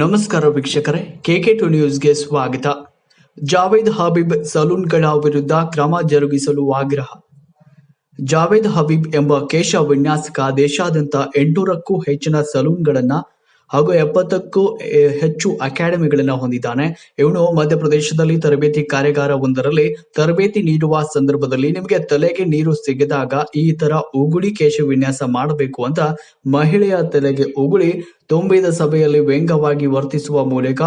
ನಮಸ್ಕಾರ ವೀಕ್ಷಕರೇ K K to ನ್ಯೂಸ್ಗೆ ಸ್ವಾಗತ. ಜಾವೇದ್ ಹಬೀಬ್ ಸಲೂನ್ಗಳ ವಿರುದ್ಧ ಕ್ರಮ ಜರುಗಿಸಲು ಆಗ್ರಹ. ಜಾವೇದ್ ಹಬೀಬ್ ಎಂಬ ಕೇಶ ವಿನ್ಯಾಸಕ ದೇಶಾದ್ಯಂತ ಎಂಟುನೂರಕ್ಕೂ ಹೆಚ್ಚಿನ ಸಲೂನ್ಗಳನ್ನ ಹಾಗೂ ಎಪ್ಪತ್ತಕ್ಕೂ ಹೆಚ್ಚು ಅಕಾಡೆಮಿಗಳನ್ನ ಹೊಂದಿದ್ದಾನೆ. ಇವನು ಮಧ್ಯಪ್ರದೇಶದಲ್ಲಿ ತರಬೇತಿ ಕಾರ್ಯಾಗಾರ ಒಂದರಲ್ಲಿ ತರಬೇತಿ ನೀಡುವ ಸಂದರ್ಭದಲ್ಲಿ ನಿಮಗೆ ತಲೆಗೆ ನೀರು ಸಿಗದಾಗ ಈ ತರ ಉಗುಳಿ ಕೇಶ ವಿನ್ಯಾಸ ಮಾಡಬೇಕು ಅಂತ ಮಹಿಳೆಯ ತಲೆಗೆ ಉಗುಳಿ ತುಂಬಿದ ಸಭೆಯಲ್ಲಿ ವ್ಯಂಗ್ಯವಾಗಿ ವರ್ತಿಸುವ ಮೂಲಕ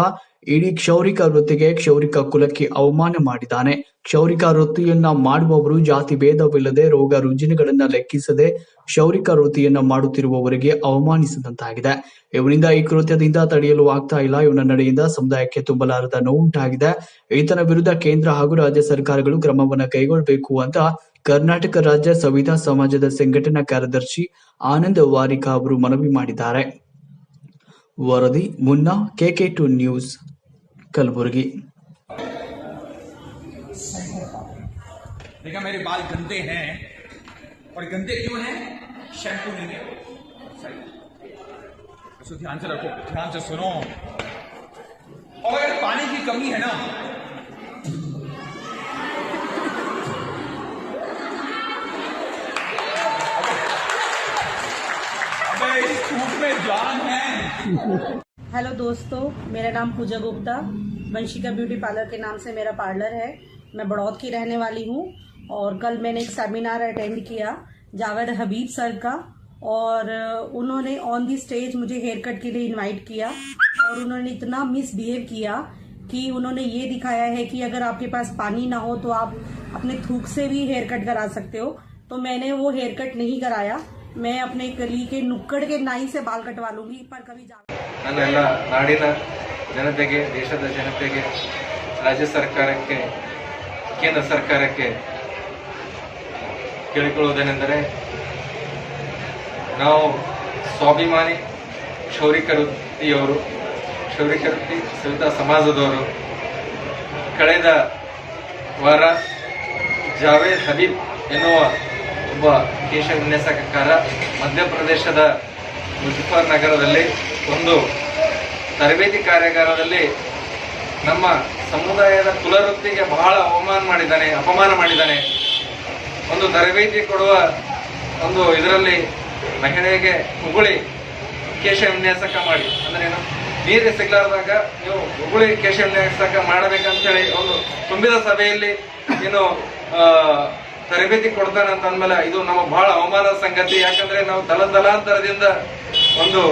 ಇಡೀ ಕ್ಷೌರಿಕ ವೃತ್ತಿಗೆ ಕ್ಷೌರಿಕ ಕುಲಕ್ಕೆ ಅವಮಾನ ಮಾಡಿದ್ದಾನೆ. ಕ್ಷೌರಿಕ ವೃತ್ತಿಯನ್ನ ಮಾಡುವವರು ಜಾತಿ ಭೇದವಿಲ್ಲದೆ ರೋಗ ರುಜಿನಗಳನ್ನ ಲೆಕ್ಕಿಸದೆ ಕ್ಷೌರಿಕ ವೃತ್ತಿಯನ್ನ ಮಾಡುತ್ತಿರುವವರಿಗೆ ಅವಮಾನಿಸಿದಂತಾಗಿದೆ. ಇವನಿಂದ ಈ ಕೃತ್ಯದಿಂದ ತಡೆಯಲು ಆಗ್ತಾ ಇಲ್ಲ. ಇವನ ನಡೆಯಿಂದ ಸಮುದಾಯಕ್ಕೆ ತುಂಬಲಾರದ ನೋವುಂಟಾಗಿದೆ ಈತನ ವಿರುದ್ಧ ಕೇಂದ್ರ ಹಾಗೂ ರಾಜ್ಯ ಸರ್ಕಾರಗಳು ಕ್ರಮವನ್ನ ಕೈಗೊಳ್ಳಬೇಕು ಅಂತ ಕರ್ನಾಟಕ ರಾಜ್ಯ ಸವಿತಾ ಸಮಾಜದ ಸಂಘಟನಾ ಕಾರ್ಯದರ್ಶಿ ಆನಂದ್ ವಾರಿಕಾ ಅವರು ಮನವಿ ಮಾಡಿದ್ದಾರೆ. ವರದಿ ಮುನ್ನಾ ಕೆಕೆ ಟು ನ್ಯೂಸ್ ಕಲಬುರಗಿ देखा मेरे बाल गंदे हैं और गंदे क्यों हैं शैम्पू नहीं है सही इसको ध्यान से रखो ध्यान से सुनो और अगर पानी की कमी है ना अबे इस सूट में जान है हेलो दोस्तों, मेरा नाम पूजा गुप्ता। वंशिका ब्यूटी पार्लर के नाम से मेरा पार्लर है। मैं बड़ौद की रहने वाली हूँ और कल मैंने एक सेमिनार अटेंड किया, जावेद हबीब सर का। और उन्होंने ऑन दी स्टेज मुझे हेयर कट के लिए इनवाइट किया और उन्होंने इतना मिसबिहेव किया कि उन्होंने ये दिखाया है कि अगर आपके पास पानी ना हो तो आप अपने थूक से भी हेयर कट करा सकते हो। तो मैंने वो हेयर कट नहीं कराया। मैं अपने गली के नुक्कड़ के नाई से बाल कटवा लूंगी पर कभी जावेद ನನ್ನ ಎಲ್ಲ ನಾಡಿನ ಜನತೆಗೆ ದೇಶದ ಜನತೆಗೆ ರಾಜ್ಯ ಸರ್ಕಾರಕ್ಕೆ ಕೇಂದ್ರ ಸರ್ಕಾರಕ್ಕೆ ಕೇಳಿಕೊಳ್ಳುವುದೇನೆಂದರೆ ನಾವು ಸ್ವಾಭಿಮಾನಿ ಕ್ಷೌರಿಕ ವೃತ್ತಿಯವರು ಕ್ಷೌರಿಕ ವೃತ್ತಿ ಸವಿತಾ ಸಮಾಜದವರು ಕಳೆದ ವಾರ ಜಾವೇದ್ ಹಬೀಬ್ ಎನ್ನುವ ಒಬ್ಬ ಕೇಶ ವಿನ್ಯಾಸಕಕಾರ ಮಧ್ಯಪ್ರದೇಶದ ಮುಜಫರ್ ನಗರದಲ್ಲಿ ಒಂದು ತರಬೇತಿ ಕಾರ್ಯಾಗಾರದಲ್ಲಿ ನಮ್ಮ ಸಮುದಾಯದ ಕುಲವೃತ್ತಿಗೆ ಬಹಳ ಅವಮಾನ ಮಾಡಿದ್ದಾನೆ, ಅಪಮಾನ ಮಾಡಿದ್ದಾನೆ. ಒಂದು ತರಬೇತಿ ಕೊಡುವ ಒಂದು ಇದರಲ್ಲಿ ಮಹಿಳೆಗೆ ಉಗುಳಿ ಕೇಶ ವಿನ್ಯಾಸಕ ಮಾಡಿ. ಅಂದ್ರೆ ಏನು? ನೀರಿಗೆ ಸಿಗ್ಲಾರ್ದಾಗ ನೀವು ಉಗುಳಿ ಕೇಶ ವಿನ್ಯಾಸಕ ಮಾಡಬೇಕಂತೇಳಿ ಒಂದು ತುಂಬಿದ ಸಭೆಯಲ್ಲಿ ಏನು ತರಬೇತಿ ಕೊಡ್ತಾನೆ ಅಂತ ಅಂದ್ಮೇಲೆ ಇದು ನಮ್ಮ ಬಹಳ ಅವಮಾನದ ಸಂಗತಿ. ಯಾಕಂದ್ರೆ ನಾವು ತಲತಲಾಂತರದಿಂದ ಒಂದು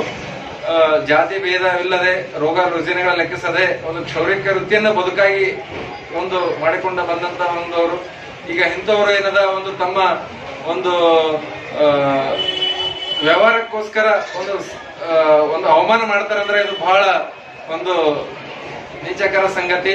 ಜಾತಿ ಭೇದವಿಲ್ಲದೆ ರೋಗ ರುಜಿನಗಳ ಲೆಕ್ಕಿಸದೆ ಒಂದು ಕ್ಷೌರಿಕ ವೃತ್ತಿಯನ್ನು ಬದುಕಾಗಿ ಒಂದು ಮಾಡಿಕೊಂಡು ಬಂದಂತ ಒಂದವರು. ಈಗ ಇಂಥವರು ಏನದ, ಒಂದು ತಮ್ಮ ಒಂದು ವ್ಯವಹಾರಕ್ಕೋಸ್ಕರ ಒಂದು ಒಂದು ಅವಮಾನ ಮಾಡ್ತಾರಂದ್ರೆ ಇದು ಬಹಳ ಒಂದು ನೀಚಕರ ಸಂಗತಿ.